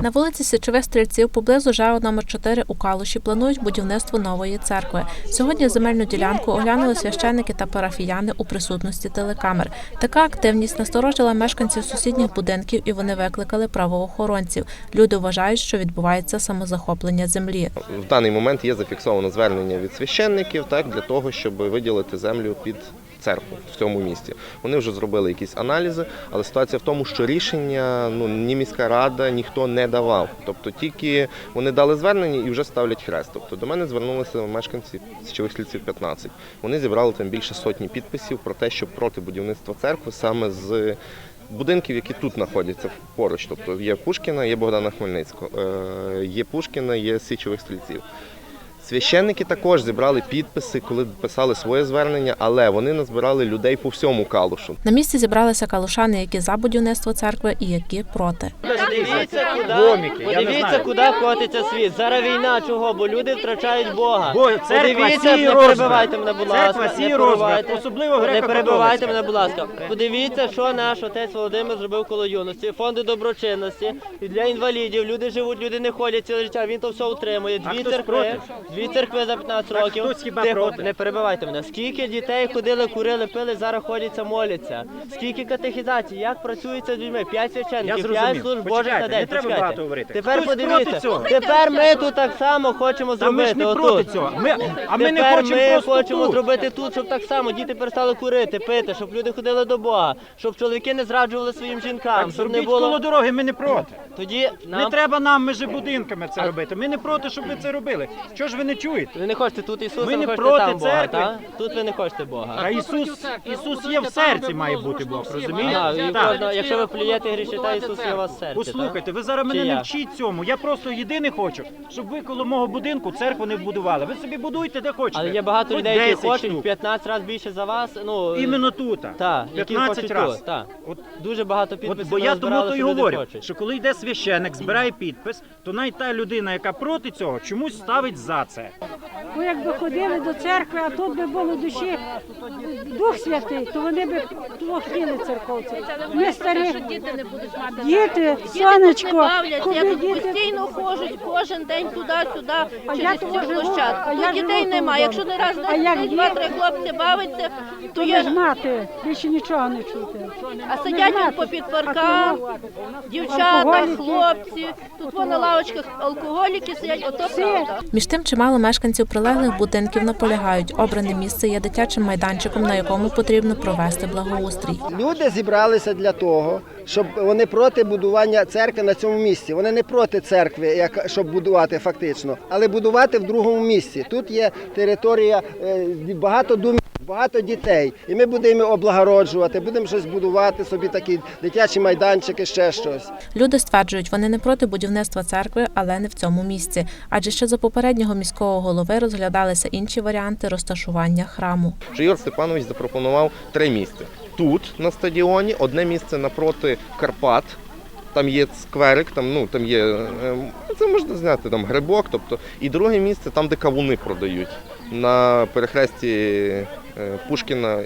На вулиці Січових стрільців поблизу ЖЕО номер 4 у Калуші планують будівництво нової церкви. Сьогодні земельну ділянку оглянули священники та парафіяни у присутності телекамер. Така активність насторожила мешканців сусідніх будинків, і вони викликали правоохоронців. Люди вважають, що відбувається самозахоплення землі. В даний момент є зафіксовано звернення від священників так, для того, щоб виділити землю під церкву в цьому місті. Вони вже зробили якісь аналізи, але ситуація в тому, що рішення ну, ні міська рада, ніхто не давав. Тобто тільки вони дали звернення і вже ставлять хрест. Тобто до мене звернулися мешканці січових слідців 15. Вони зібрали там більше сотні підписів про те, що проти будівництва церкви саме з будинків, які тут знаходяться поруч. Тобто є Пушкіна, є Богдана Хмельницького, е, є Пушкіна, є Січових стрільців. Священники також зібрали підписи, коли писали своє звернення, але вони назбирали людей по всьому калушу. На місці зібралися калушани, які за будівництво церкви і які проти. Подивіться, куди, подивіться, куди котиться світ. Зараз війна чого, бо люди втрачають Бога. Бо церква Подивіться, не перебивайте мене, будь ласка. Не перебивайте. особливо Не перебивайте мене, будь ласка. Подивіться, що наш отець Володимир зробив коло юності. Фонди доброчинності і для інвалідів. Люди живуть, люди не ходять ціле життя. Він то все утримує. Дві церкви? Дві церкви за 15 років. хтось хіба Тихо, проти? не перебивайте мене. Скільки дітей ходили, курили, пили, зараз ходяться, моляться. Скільки катехізацій, як працюється з людьми? П'ять Я священників, зрозумів. п'ять служб Божих Почекайте, на день. не треба Почекайте. багато говорити. Тепер Хтось проти подивіться. цього? Тепер ми тут так само хочемо Та ми зробити. ж не отут. цього. Ми, а ми не Тепер хочемо ми просто хочемо тут. зробити тут, щоб так само діти перестали курити, пити, щоб люди ходили до Бога, щоб чоловіки не зраджували своїм жінкам, Так, щоб не зробіть коло було. дороги, ми не проти. Тоді Не треба нам межи будинками це робити. Ми не проти, щоб ви це робили. Що ж ви не чуєте? ви не хочете тут Ісуса, ви не хочете проти там Бога, церкви. так? Тут ви не хочете Бога. А Ісус, Ісус є в серці, має бути Бог, розумієте? Ага, і Так. кожного- якщо ви плюєте грішите, Ісус є у вас в серці. Послухайте, ви зараз мене Чи не я? вчіть цьому. Я просто єдине хочу, щоб ви коло мого будинку церкву не вбудували. Ви собі будуйте де хочете. Але є багато Хоч людей, які 10 хочуть в штук. 15 разів більше за вас. Ну Іменно тут. Які 15 хочуть раз. тут, так. От дуже багато От, підписів. бо я тому назбирали, то й що люди говорю, хочуть. що коли йде священик, збирає підпис, то навіть та людина, яка проти цього, чомусь ставить за це. Бо якби ходили до церкви, а тут би було душі Дух Святий, то вони б хотіли церковці. Ми старі діти не будуть мати. діти, сонечко, бавляться, коли я тут діти. постійно ходжуть кожен день туди-сюди, А я через цю живу, площадку. я Тут дітей живу немає. тут Якщо не раз А як десь є? два-три хлопці бавиться, то То є. ж мати, більше нічого не чути. А сидять тут попід А паркам, дівчата, алкоголіки. хлопці. Тут вон на лавочках алкоголіки сидять, ото правда. Між тим, чимало мешканців прилеглих будинків наполягають, обране місце є дитячим майданчиком, на якому потрібно провести благоустрій. Люди зібралися для того, щоб вони проти будування церкви на цьому місці. Вони не проти церкви, як щоб будувати фактично, але будувати в другому місці. Тут є територія е, багато домів. Багато дітей, і ми будемо облагороджувати, будемо щось будувати собі такі дитячі майданчики, ще щось. Люди стверджують, вони не проти будівництва церкви, але не в цьому місці. Адже ще за попереднього міського голови розглядалися інші варіанти розташування храму. Ігор Степанович запропонував три місця. Тут, на стадіоні, одне місце напроти Карпат. Там є скверик, там, ну, там є, е, це можна зняти, там грибок, тобто, і друге місце там, де кавуни продають, на перехресті е, Пушкіна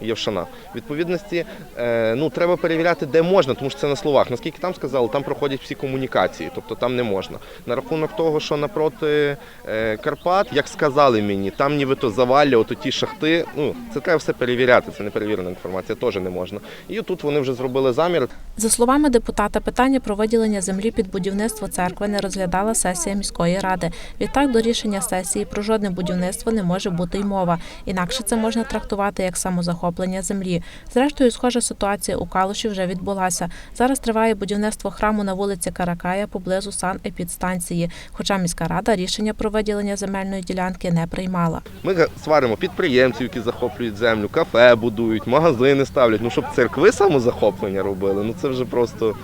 Євшана. Відповідності, е, ну, треба перевіряти, де можна, тому що це на словах. Наскільки там сказали, там проходять всі комунікації, тобто там не можна. На рахунок того, що напроти е, Карпат, як сказали мені, там нібито завалля, ото ті шахти, ну, це треба все перевіряти, це не перевірена інформація, теж не можна. І тут вони вже зробили замір, За словами депутата, питання про виділення землі під будівництво церкви не розглядала сесія міської ради. Відтак до рішення сесії про жодне будівництво не може бути й мова. Інакше це можна трактувати як самозахоплення землі. Зрештою, схожа ситуація у Калуші вже відбулася. Зараз триває будівництво храму на вулиці Каракая поблизу санепідстанції. Хоча міська рада рішення про виділення земельної ділянки не приймала. Ми сваримо підприємців, які захоплюють землю, кафе будують, магазини ставлять. Ну щоб церкви самозахоплення робили, ну це вже просто